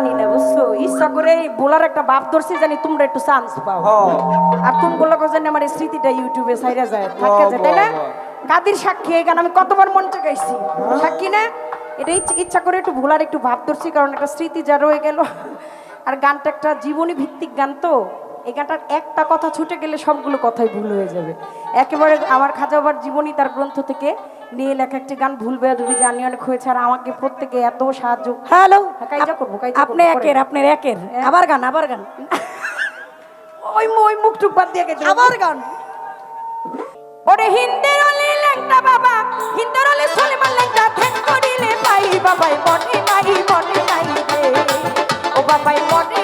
জানি না বুঝছ? ইচ্ছা করে বলার একটা ভাব ধরছি জানি তোমরা একটু চান্স পাও। আর তুমি বলল জানি আমার স্মৃতিটা ইউটিউবে সাইরা যায়। থাকে যায় তাই না? কাদির সাক্ষী এই গান আমি কতবার মঞ্চে গাইছি সাক্ষী না? এটা ইচ্ছা করে একটু ভোলার একটু ভাব ধরছি কারণ একটা স্মৃতি যা রয়ে গেল। আর গানটা একটা জীবনী ভিত্তিক গান তো। এই গানটার একটা কথা ছুটে গেলে সবগুলো কথাই ভুল হয়ে যাবে। একেবারে আমার খাজাবার জীবনী তার গ্রন্থ থেকে নিয়ে লেখা একটি গান ভুল বেয়াদবি জানি অনেক হয়েছে আর আমাকে প্রত্যেকে এত সাহায্য হ্যালো কাইজা করব আপনি একের আপনার একের। আবার গান আবার গান। ওই ওই মুখ টুক বাদ দিয়ে গেছে। আবার গান। ওরে হিন্দের অলি লেংটা বাবা হিন্দের অলি সলিমান লেংটা ধ্যান করিলে পাই বাবাই মনে নাই মনে নাই ও বাবাই মনে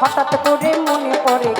হঠাৎ করে মনে পড়ে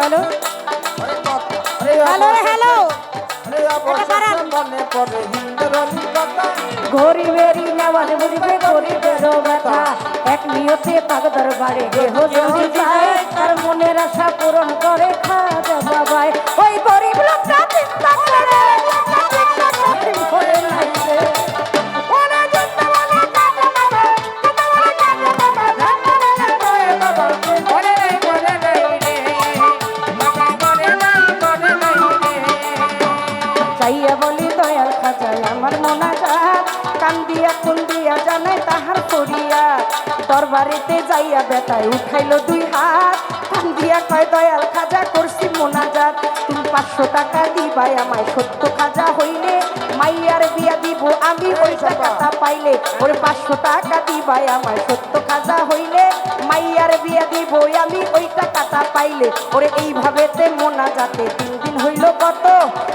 হ্যালো? Hello hello? ঘড়ি বেরি হিন্দের বুঝবে ঘড়ি বেরো ব্যথা। এক নিয়তে পাক দরবারে দেহ যায়, তার মনের আশা পূরণ করে খাজা বাবাই কুন্দিয়া জানাই তাহার করিয়া। দরবারেতে যাইয়া বেতায় উঠাইলো দুই হাত। কান্দিয়া কয় দয়াল খাজা করছি মোনা যাক তুমি পাঁচশো টাকা দিবাই আমায় সত্য খাজা হইলে। মাইয়ার বিয়া দিব আমি ওই টাকাটা পাইলে। ওরে পাঁচশো টাকা দিবাই আমায় সত্য খাজা হইলে। মাইয়ার বিয়া দিব আমি ওই টাকাটা পাইলে। ওরে এইভাবে তে মোনা তিন দিন হইল কত?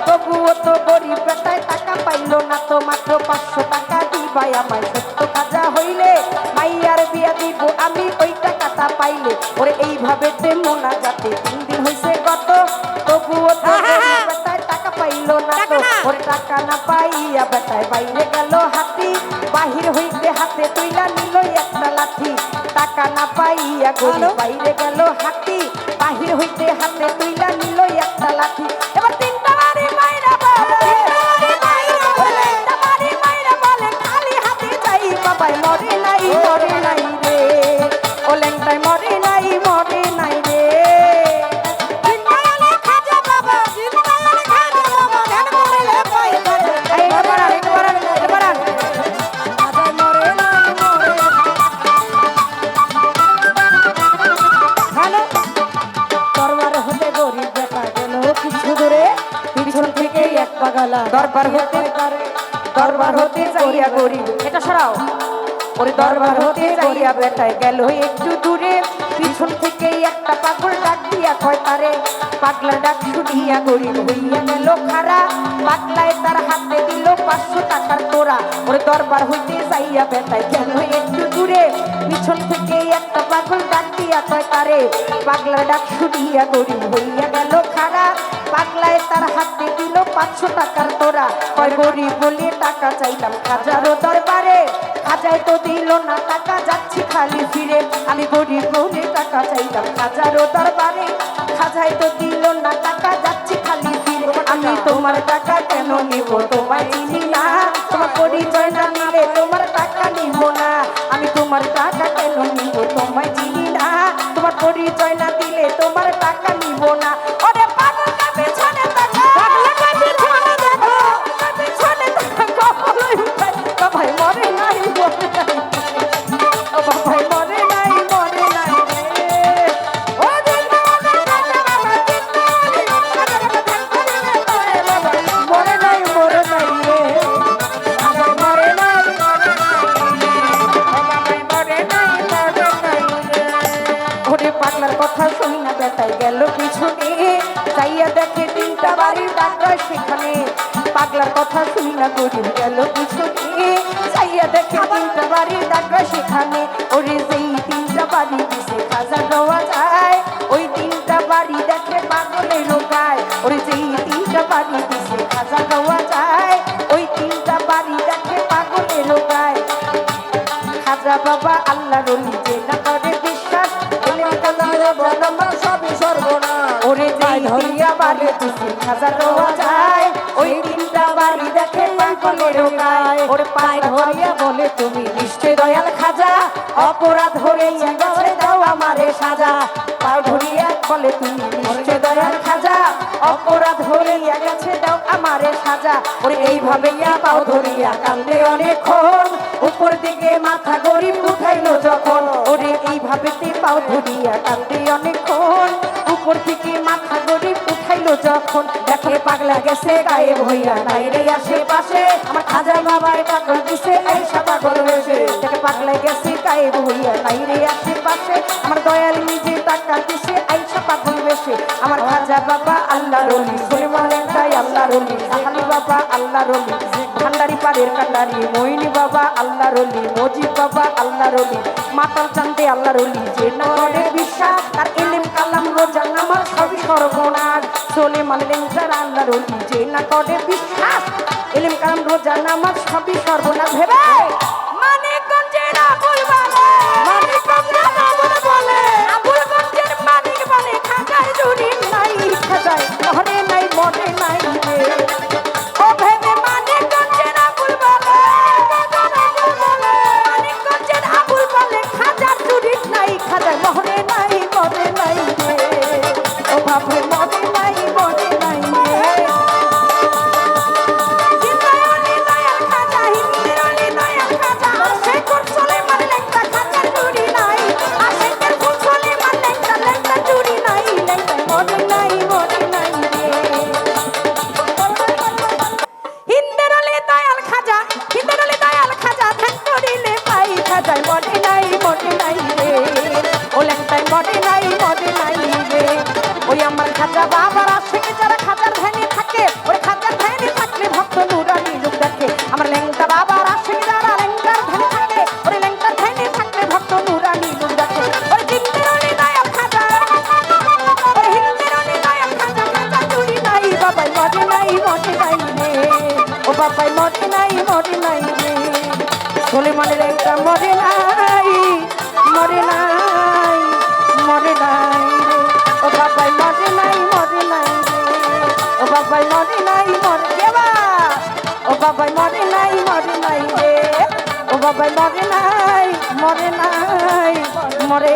তবুও তো গরিব বেটায় টাকা পাইলো না তো মাত্র পাঁচশো টাকা দিবাই আমায় সত্য কাজা হইলে মাইয়ার বিয়া দিব আমি ওই টাকাটা পাইলে। ওরে এইভাবে তে মোনা যাতে তিন দিন হইছে কত তবুও টাকা পাইলো না তো। ওরে টাকা না পাইয়া বেটায় বাইরে গেল হাতি। বাহির হইতে হাতে তুইলা নিল একটা লাঠি। টাকা না পাইয়া গরিব বাইরে গেল হাতি। বাহির হইতে হাতে তুইলা নিল একটা লাঠি। বাবাই মরে নাই মরে নাই রে। ও ল্যাংটাই মরে নাই মরে নাই রে। দরবার হতে গরিব বেটা গেল কিছু দূরে। পিছন থেকে এক পাগালা দরবার হতে দরবার হতে যাইয়া গরিব। এটা সরাও। ওরে দরবার হতে যাইয়া বেটায় গেল একটু দূরে, পিছন থেকে একটা পাগল ডাক দিয়া কয় তারে পাগলা ডাক শুনিয়া গরিব হইয়া গেল খারা পাগলায় তার হাতে দিল পাঁচশো টাকার তোরা ওরে দরবার হইতে যাইয়া বেটায় গেল একটু দূরে? পিছন থেকে একটা পাগল ডাক কয় তারে পাগলা ডাক শুনিয়া হইয়া গেল খারা পাগলায় তার হাতে দিল পাঁচশো টাকার তোরা কয়, গরিব বলে টাকা চাইলাম হাজারো দরবারে। হাজার তো দিল না টাকা, যাচ্ছি খালি ফিরে। আমি গরিব বলে টাকা চাইলাম হাজারো দরবারে। খাজাই তো দিল না টাকা, যাচ্ছে খালি আমি তোমার টাকা কেন নিব? তোমায় চিনি না। তোমার পরিচয় না নিলে তোমার টাকা নিব না। আমি তোমার টাকা কেন নিব? তোমায় চিনি না। তোমার পরিচয় না দিলে তোমার টাকা পাগলার কথা শুনি না গরিব গেল পিছনে যাইয়া দেখে তিনটা বাড়ি ডাক্তার সেখানে। ওরে সেই তিনটা বাড়ি দিছে খাজা দেওয়া যায়। ওই তিনটা বাড়ি দেখে পাগলে রোগায়। ওরে সেই তিনটা বাড়ি দিছে খাজা দেওয়া যায়। ওই তিনটা বাড়ি দেখে পাগলে রোগায়। খাজা বাবা আল্লাহ রলি যে না করে বিশ্বাস সর্বনাশ। ওরে যাই ধরিয়া বাড়ি তুসি খাজা রোয়া যায়। ওই তিনটা বাড়ি দেখে পাগলে রোগায় ওরে পায় ধরিয়া বলে, তুমি নিশ্চয় দয়াল খাজা, অপরাধ ধরে গেছে দাও আমারে সাজা। পাও ধরিয়া বলে, তুমি নিশ্চয় দয়াল খাজা, অপরাধ ধরিয়া গেছে দাও আমারে সাজা। ওরে এইভাবে ইয়া পাও ধরিয়া কান্দে অনেকক্ষণ। উপর দিকে মাথা গরিব উঠাইলো যখন। ওরে এইভাবে পাও ধরিয়া কান্দে অনেকক্ষণ। উপর থেকে মাথা গরিব উঠাইলো যখন। দেখে পাগলা গেছে, গায়েব হইয়া নাই রে আশেপাশে আমার খাজা বাবার পাগল দিছে আইসা পাগল হয়েছে। দেখে পাগলা গেছে, গায়েব হইয়া নাই রে আশেপাশে আমার দয়াল নিজে টাকা দিছে আইসা পাগল বেশে আমার খাজা বাবা আল্লাহ রলি সলিমালেন তাই আল্লাহ রলি জাহালি বাবা আল্লাহ রলি ভান্ডারি পাড়ের কান্ডারি মইনি বাবা আল্লাহ রলি মজিব বাবা আল্লাহ রলি মাতাল চান্দে আল্লাহ রলি যে না বিশ্বাস তার সর্বনাশ। চলে মানলেন যারা আল্লাহ রলি যে না করে বিশ্বাস। এলেম কালাম রোজা নামাজ সবই সর্বনাশ, ভেবে। বাবাই মরে নাই, মরে দেবা ও বাবাই মরে নাই মরে নাই রে। ও বাবাই মরে নাই মরে নাই, মরে